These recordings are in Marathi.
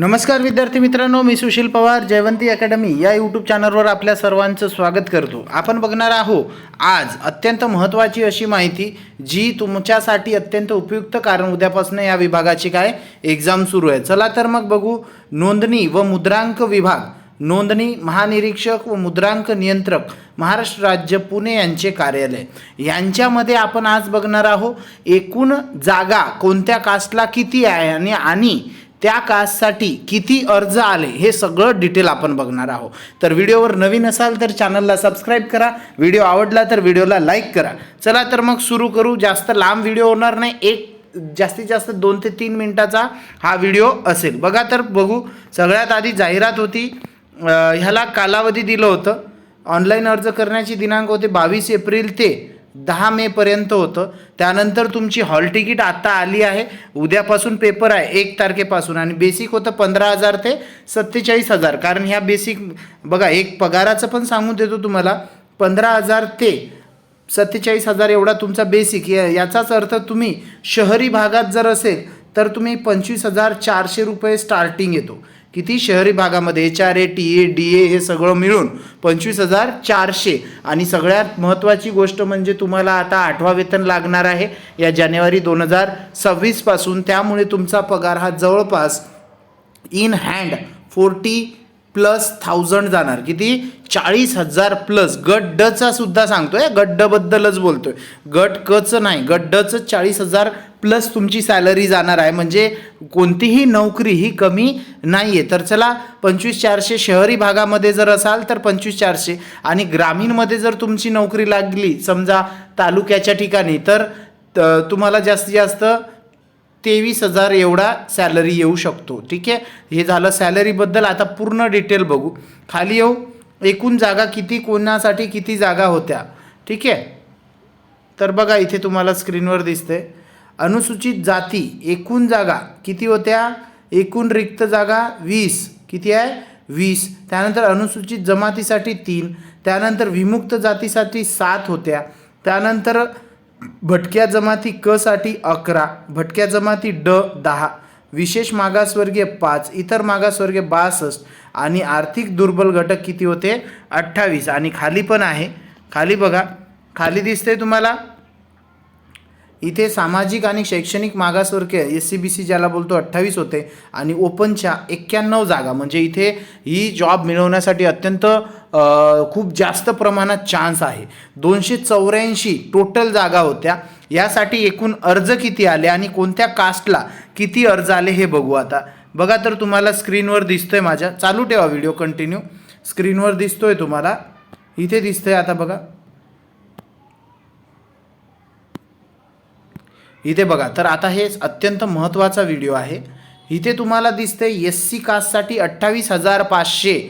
नमस्कार विद्यार्थी मित्रांनो मी सुशील पवार जयवंती अकॅडमी या यूट्यूब चॅनलवर आपल्या सर्वांचं स्वागत करतो. आपण बघणार आहोत आज अत्यंत महत्त्वाची अशी माहिती जी तुमच्यासाठी अत्यंत उपयुक्त कारण उद्यापासून या विभागाची काय? एक्झाम सुरू आहे. चला तर मग बघू नोंदणी व मुद्रांक विभाग. नोंदणी महानिरीक्षक व मुद्रांक नियंत्रक महाराष्ट्र राज्य पुणे यांचे कार्यालय. यांच्यामध्ये आपण आज बघणार आहोत एकूण जागा कोणत्या कास्टला किती आहे आणि आणि त्या कास्टसाठी किती अर्ज आले हे सगळं डिटेल आपण बघणार आहोत. तर व्हिडिओवर नवीन असाल तर चॅनलला सबस्क्राईब करा. व्हिडिओ आवडला तर व्हिडिओला लाईक करा. चला तर मग सुरू करू. जास्त लांब व्हिडिओ होणार नाही. एक जास्तीत जास्त दोन ते तीन मिनटाचा हा व्हिडिओ असेल. बघा तर बघू. सगळ्यात आधी जाहिरात होती. ह्याला कालावधी दिलं होतं. ऑनलाईन अर्ज करण्याची दिनांक होते बावीस एप्रिल ते दहा मेपर्यंत होतं. त्यानंतर तुमची हॉल तिकीट आत्ता आली आहे. उद्यापासून पेपर आहे एक तारखेपासून. आणि बेसिक होतं पंधरा हजार ते सत्तेचाळीस हजार. कारण ह्या बेसिक बघा एक पगाराचं पण सांगून देतो तुम्हाला. पंधरा हजार ते सत्तेचाळीस हजार एवढा तुमचा बेसिक या याचाच अर्थ तुम्ही शहरी भागात जर असेल तर तुम्ही पंचवीस हजार चारशे रुपये स्टार्टिंग येतो. किती शहरी भागामध्ये H R A T A D A हे सगळं मिळून पंचवीस हजार चारशे. आणि सगळ्यात महत्त्वाची गोष्ट म्हणजे तुम्हाला आता आठवा वेतन लागणार आहे. या जानेवारी दोन हजार सव्वीसपासून त्यामुळे तुमचा पगार हा जवळपास in hand forty plus thousand जाणार. किती? चाळीस हजार प्लस. गट डचा सुद्धा सांगतोय गड्डबद्दलच बोलतोय. गट कचं नाही गट डचं चाळीस हजार प्लस तुमची सॅलरी जाणार आहे. म्हणजे कोणतीही नोकरी ही कमी नाही आहे तर चला पंचवीस चारशे शहरी भागामध्ये जर असाल तर पंचवीस चारशे. आणि ग्रामीणमध्ये जर तुमची नोकरी लागली समजा तालुक्याच्या ठिकाणी तर त- तुम्हाला जास्तीत जास्त तेवीस हजार एवढा सॅलरी येऊ शकतो. ठीक आहे? हे झालं सॅलरीबद्दल आता पूर्ण डिटेल बघू. खाली येऊ. एकूण जागा किती कोणासाठी किती जागा होत्या? ठीक आहे? तर बघा इथे तुम्हाला स्क्रीनवर दिसते अनुसूचित जाती एकूण जागा किती होत्या? एकूण रिक्त जागा वीस. किती आहे? वीस. त्यानंतर अनुसूचित जमातीसाठी तीन. त्यानंतर विमुक्त जातीसाठी सात होत्या. त्यानंतर भटक्या जमाती क साठी अकरा भटक्या जमाती ड दहा विशेष मागासवर्गीय पाच इतर मागासवर्गीय बासष्ट आणि आर्थिक दुर्बल घटक किती होते? अठ्ठावीस आणि खाली पण आहे. खाली बघा. खाली दिसते तुम्हाला? इथे सामाजिक आणि शैक्षणिक मागासवर्गीय एस सी बी सी ज्याला बोलतो अठ्ठावीस होते आणि ओपनच्या एक्क्याण्णव जागा म्हणजे इथे ही जॉब मिळवण्यासाठी अत्यंत खूप जास्त प्रमाणात चान्स आहे. दोनशे चौऱ्याऐंशी टोटल जागा होत्या. यासाठी एकूण अर्ज किती आले आणि कोणत्या कास्टला किती अर्ज आले हे बघू आता. बघा तर तुम्हाला स्क्रीनवर दिसतोय माझ्या. चालू ठेवा व्हिडिओ कंटिन्यू स्क्रीनवर दिसतोय तुम्हाला. इथे दिसतंय आता बघा. इथे बघा तर आता हे अत्यंत महत्त्वाचा व्हिडिओ आहे. इथे तुम्हाला दिसते एस सी कास्टसाठी अठ्ठावीस हजार पाचशे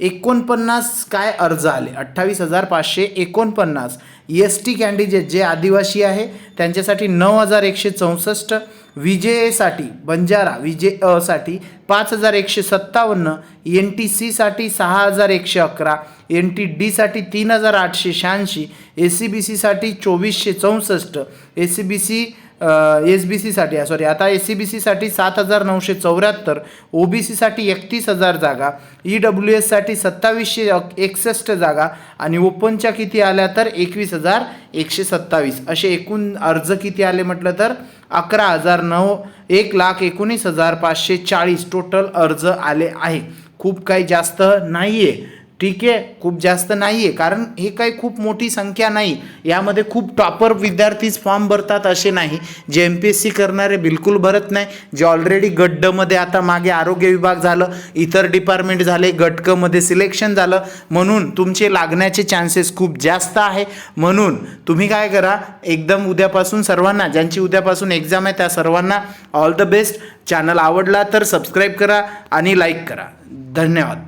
एकोणपन्नास काय अर्ज आले? अठ्ठावीस हजार पाचशे एकोणपन्नास. एस टी कॅन्डिडेट जे आदिवासी आहे त्यांच्यासाठी नऊ हजार एकशे चौसष्ट. विजेसाठी बंजारा विजे असाठी पाच हजार एकशे सत्तावन्न. एन टी सीसाठी सहा हजार एकशे अकरा. एन टी डीसाठी तीन हजार आठशे शहाऐंशी. एस सी बी सीसाठी चोवीसशे चौसष्ट. S C B C S B सीसाठी सॉरी आता एस सी बी सीसाठी सात हजार नऊशे चौऱ्याहत्तर ओ बी सीसाठी एकतीस हजार जागा ई डब्ल्यू एससाठी सत्तावीसशे एकसष्ट जागा आणि ओपनच्या किती आल्या तर एकवीस हजार एकशे सत्तावीस. असे एकूण अर्ज किती आले म्हटलं तर अकरा हजार नऊ एक लाख एकोणीस हजार पाचशे चाळीस टोटल अर्ज आले आहे. खूप काही जास्त नाही आहे ठीक आहे खूप जास्त नाही आहे कारण हे काही खूप मोठी संख्या नाही. यामध्ये खूप टॉपर विद्यार्थीच फॉर्म भरतात असे नाही. जे एम पी एस सी करणारे बिलकुल भरत नाही. जे ऑलरेडी गड्डमध्ये आता मागे आरोग्य विभाग झालं इतर डिपार्टमेंट झाले गटकमध्ये सिलेक्शन झालं. म्हणून तुमचे लागण्याचे चान्सेस खूप जास्त आहे. म्हणून तुम्ही काय करा एकदम उद्यापासून सर्वांना ज्यांची उद्यापासून एक्झाम आहे त्या सर्वांना ऑल द बेस्ट चॅनल आवडला तर सबस्क्राईब करा आणि लाईक करा. धन्यवाद.